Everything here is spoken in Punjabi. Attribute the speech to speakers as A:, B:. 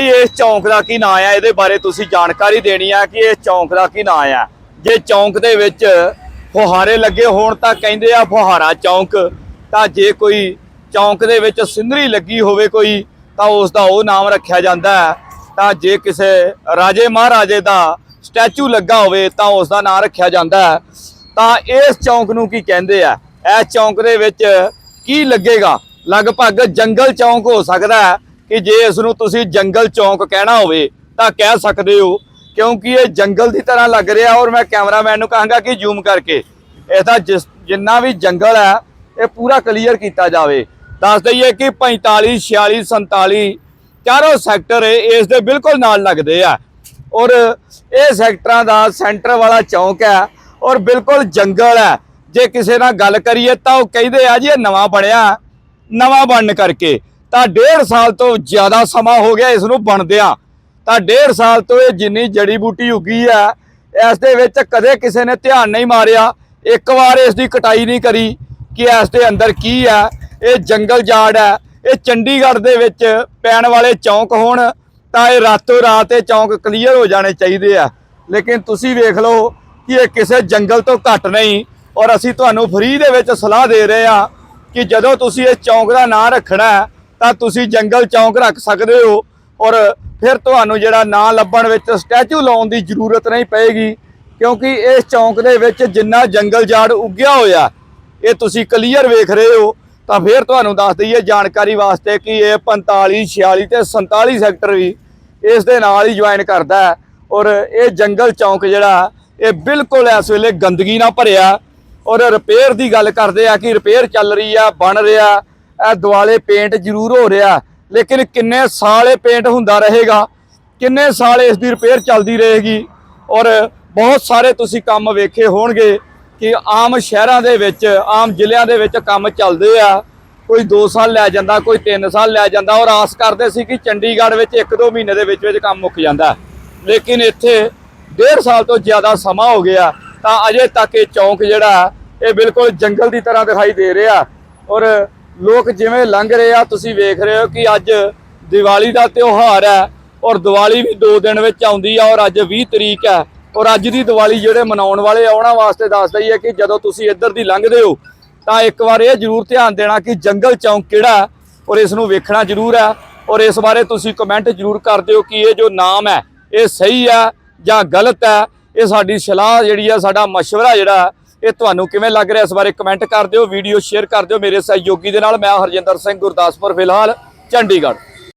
A: ਇਸ ਚੌਂਕ ਦਾ ਕੀ ਨਾਂ ਆ? ਇਹਦੇ ਬਾਰੇ ਤੁਸੀਂ ਜਾਣਕਾਰੀ ਦੇਣੀ ਆ ਕਿ ਇਸ ਚੌਂਕ ਦਾ ਕੀ ਨਾਂ ਆ। ਜੇ ਚੌਂਕ ਦੇ ਵਿੱਚ ਫੁਹਾਰੇ ਲੱਗੇ ਹੋਣ ਤਾਂ ਕਹਿੰਦੇ ਆ ਫੁਹਾਰਾ ਚੌਂਕ। ਤਾਂ ਜੇ ਕੋਈ ਚੌਂਕ ਦੇ ਵਿੱਚ ਸਿੰਦਰੀ ਲੱਗੀ ਹੋਵੇ ਕੋਈ, ਤਾਂ ਉਸ ਦਾ ਉਹ ਨਾਮ ਰੱਖਿਆ ਜਾਂਦਾ ਤਾਂ ਜੇ ਕਿਸੇ ਰਾਜੇ ਮਹਾਰਾਜੇ ਦਾ ਸਟੈਚੂ ਲੱਗਾ ਹੋਵੇ, ਤਾਂ ਉਸ ਦਾ ਨਾਮ ਰੱਖਿਆ ਜਾਂਦਾ ਹੈ ਤਾਂ ਇਸ ਚੌਂਕ ਨੂੰ ਕੀ ਕਹਿੰਦੇ ਆ? ਇਸ ਚੌਂਕ ਦੇ ਵਿੱਚ ਕੀ ਲੱਗੇਗਾ? ਲਗਭਗ ਜੰਗਲ ਚੌਂਕ ਹੋ ਸਕਦਾ ਹੈ ਕਿ ਜੇ ਇਸ ਨੂੰ ਤੁਸੀਂ ਜੰਗਲ ਚੌਂਕ ਕਹਿਣਾ ਹੋਵੇ ਤਾਂ ਕਹਿ ਸਕਦੇ ਹੋ, ਕਿਉਂਕਿ ਇਹ ਜੰਗਲ ਦੀ ਤਰ੍ਹਾਂ ਲੱਗ ਰਿਹਾ ਔਰ ਮੈਂ ਕੈਮਰਾਮੈਨ ਨੂੰ ਕਹਾਂਗਾ ਕਿ ਜ਼ੂਮ ਕਰਕੇ। ਇਹਦਾ ਜਿਸ ਜਿੰਨਾ ਵੀ ਜੰਗਲ ਹੈ, ਇਹ ਪੂਰਾ ਕਲੀਅਰ ਕੀਤਾ ਜਾਵੇ। ਦੱਸ ਦਈਏ ਕਿ 45 46 47 ਚਾਰੋਂ ਸੈਕਟਰ ਇਸ ਦੇ ਬਿਲਕੁਲ ਨਾਲ ਲੱਗਦੇ ਆ। ਔਰ ਇਹ ਸੈਕਟਰਾਂ ਦਾ ਸੈਂਟਰ ਵਾਲਾ ਚੌਂਕ ਹੈ ਔਰ ਬਿਲਕੁਲ ਜੰਗਲ ਹੈ। ਜੇ ਕਿਸੇ ਨਾਲ ਗੱਲ ਕਰੀਏ ਤਾਂ ਉਹ ਕਹਿੰਦੇ ਆ ਜੀ, ਇਹ ਨਵਾਂ ਬਣਿਆ, ਨਵਾਂ ਬਣਨ ਕਰਕੇ। ਤਾਂ ਡੇਢ ਸਾਲ ਤੋਂ ਜ਼ਿਆਦਾ ਸਮਾਂ ਹੋ ਗਿਆ ਇਸ ਨੂੰ ਬਣਦਿਆਂ। ਤਾਂ ਡੇਢ ਸਾਲ ਤੋਂ ਇਹ ਜਿੰਨੀ ਜੜੀ ਬੂਟੀ ਉੱਗੀ ਹੈ ਇਸ ਦੇ ਵਿੱਚ ਕਦੇ ਕਿਸੇ ਨੇ ਧਿਆਨ ਨਹੀਂ ਮਾਰਿਆ। ਇੱਕ ਵਾਰ ਇਸ ਦੀ ਕਟਾਈ ਨਹੀਂ ਕਰੀ ਕਿ ਇਸ ਦੇ ਅੰਦਰ ਕੀ ਹੈ ਇਹ ਜੰਗਲ ਜਾੜ ਹੈ ਇਹ ਚੰਡੀਗੜ੍ਹ ਦੇ ਵਿੱਚ ਪੈਣ ਵਾਲੇ ਚੌਂਕ ਹੋਣ, ਤਾਂ ਇਹ ਰਾਤੋਂ ਰਾਤ ਇਹ ਚੌਂਕ ਕਲੀਅਰ ਹੋ ਜਾਣੇ ਚਾਹੀਦੇ ਆ। ਲੇਕਿਨ ਤੁਸੀਂ ਵੇਖ ਲਓ ਕਿ ਇਹ ਕਿਸੇ ਜੰਗਲ ਤੋਂ ਘੱਟ ਨਹੀਂ। ਔਰ ਅਸੀਂ ਤੁਹਾਨੂੰ ਫ੍ਰੀ ਦੇ ਵਿੱਚ ਸਲਾਹ ਦੇ ਰਹੇ ਹਾਂ ਕਿ ਜਦੋਂ ਤੁਸੀਂ ਇਸ ਚੌਂਕ ਦਾ ਨਾਂ ਰੱਖਣਾ ਤਾਂ ਤੁਸੀਂ ਜੰਗਲ ਚੌਂਕ ਰੱਖ ਸਕਦੇ ਹੋ ਔਰ ਫਿਰ ਤੁਹਾਨੂੰ ਜਿਹੜਾ ਨਾਂ ਲੱਭਣ ਵਿੱਚ ਸਟੈਚੂ ਲਾਉਣ ਦੀ ਜ਼ਰੂਰਤ ਨਹੀਂ ਪਏਗੀ, ਕਿਉਂਕਿ ਇਸ ਚੌਂਕ ਦੇ ਵਿੱਚ ਜਿੰਨਾ ਜੰਗਲ ਜਾੜ ਉੱਗਿਆ ਹੋਇਆ, ਇਹ ਤੁਸੀਂ ਕਲੀਅਰ ਵੇਖ ਰਹੇ ਹੋ। ਤਾਂ ਫਿਰ ਤੁਹਾਨੂੰ ਦੱਸ ਦਈਏ ਜਾਣਕਾਰੀ ਵਾਸਤੇ ਕਿ ਇਹ 45 46 ਤੇ 47 ਸੈਕਟਰ ਵੀ ਇਸ ਦੇ ਨਾਲ ਹੀ ਜੁਆਇਨ ਕਰਦਾ ਹੈ ਔਰ ਇਹ ਜੰਗਲ ਚੌਂਕ ਜਿਹੜਾ, ਇਹ ਬਿਲਕੁਲ ਇਸ ਵੇਲੇ ਗੰਦਗੀ ਨਾਲ ਭਰਿਆ। ਔਰ ਰਿਪੇਅਰ ਦੀ ਗੱਲ ਕਰਦੇ ਆ ਕਿ ਰਿਪੇਅਰ ਚੱਲ ਰਹੀ ਆ, ਬਣ ਰਿਹਾ। ਇਹ ਦੁਆਲੇ ਪੇਂਟ ਜ਼ਰੂਰ ਹੋ ਰਿਹਾ। ਲੇਕਿਨ ਕਿੰਨੇ ਸਾਲ ਇਹ ਪੇਂਟ ਹੁੰਦਾ ਰਹੇਗਾ, ਕਿੰਨੇ ਸਾਲ ਇਸ ਦੀ ਰਿਪੇਅਰ ਚੱਲਦੀ ਰਹੇਗੀ ਔਰ ਬਹੁਤ ਸਾਰੇ ਤੁਸੀਂ ਕੰਮ ਵੇਖੇ ਹੋਣਗੇ ਕਿ ਆਮ ਸ਼ਹਿਰਾਂ ਦੇ ਵਿੱਚ, ਆਮ ਜ਼ਿਲ੍ਹਿਆਂ ਦੇ ਵਿੱਚ ਕੰਮ ਚੱਲਦੇ ਆ। ਕੋਈ 2 ਸਾਲ ਲੈ ਜਾਂਦਾ, ਕੋਈ 3 ਸਾਲ ਲੈ ਜਾਂਦਾ ਔਰ ਆਸ ਕਰਦੇ ਸੀ ਕਿ ਚੰਡੀਗੜ੍ਹ ਵਿੱਚ 1-2 ਮਹੀਨੇ ਦੇ ਵਿੱਚ ਵਿੱਚ ਕੰਮ ਮੁੱਕ ਜਾਂਦਾ। ਲੇਕਿਨ ਇੱਥੇ ਡੇਢ ਸਾਲ ਤੋਂ ਜ਼ਿਆਦਾ ਸਮਾਂ ਹੋ ਗਿਆ, ਤਾਂ ਅਜੇ ਤੱਕ ਇਹ ਚੌਂਕ ਜਿਹੜਾ, ਇਹ ਬਿਲਕੁਲ ਜੰਗਲ ਦੀ ਤਰ੍ਹਾਂ ਦਿਖਾਈ ਦੇ ਰਿਹਾ। ਔਰ ਲੋਕ ਜਿਵੇਂ ਲੰਘ ਰਹੇ ਆ ਤੁਸੀਂ ਵੇਖ ਰਹੇ ਹੋ ਕਿ ਅੱਜ ਦੀਵਾਲੀ ਦਾ ਤਿਉਹਾਰ ਹੈ ਔਰ ਦੀਵਾਲੀ ਵੀ 2 ਦਿਨ ਵਿੱਚ ਆਉਂਦੀ ਆ ਔਰ ਅੱਜ 20 ਤਰੀਕ ਹੈ ਔਰ ਅੱਜ ਦੀ ਦੀਵਾਲੀ ਜਿਹੜੇ ਮਨਾਉਣ ਵਾਲੇ ਆ ਉਹਨਾਂ ਵਾਸਤੇ ਦੱਸਦਾ ਹੀ ਹੈ ਕਿ ਜਦੋਂ ਤੁਸੀਂ ਇੱਧਰ ਦੀ ਲੰਘਦੇ ਹੋ ਤਾਂ ਇੱਕ ਵਾਰ ਇਹ ਜ਼ਰੂਰ ਧਿਆਨ ਦੇਣਾ ਕਿ ਜੰਗਲ ਚੌਂਕ ਕਿਹੜਾ ਹੈ ਔਰ ਇਸ ਨੂੰ ਵੇਖਣਾ ਜ਼ਰੂਰ ਹੈ ਔਰ ਇਸ ਬਾਰੇ ਤੁਸੀਂ ਕਮੈਂਟ ਜ਼ਰੂਰ ਕਰ ਦਿਓ ਕਿ ਇਹ ਜੋ ਨਾਮ ਹੈ ਇਹ ਸਹੀ ਹੈ ਜਾਂ ਗਲਤ ਹੈ ਇਹ ਸਾਡੀ ਸਲਾਹ ਜਿਹੜੀ ਹੈ ਸਾਡਾ مشورہ ਜਿਹੜਾ ਇਹ ਤੁਹਾਨੂੰ ਕਿਵੇਂ ਲੱਗ ਰਿਹਾ ਇਸ ਬਾਰੇ ਕਮੈਂਟ ਕਰ ਦਿਓ ਵੀਡੀਓ ਸ਼ੇਅਰ ਕਰ ਦਿਓ ਮੇਰੇ ਸਹਿਯੋਗੀ ਦੇ ਨਾਲ। ਮੈਂ ਹਰਜਿੰਦਰ ਸਿੰਘ ਗੁਰਦਾਸਪੁਰ, ਫਿਲਹਾਲ ਚੰਡੀਗੜ੍ਹ।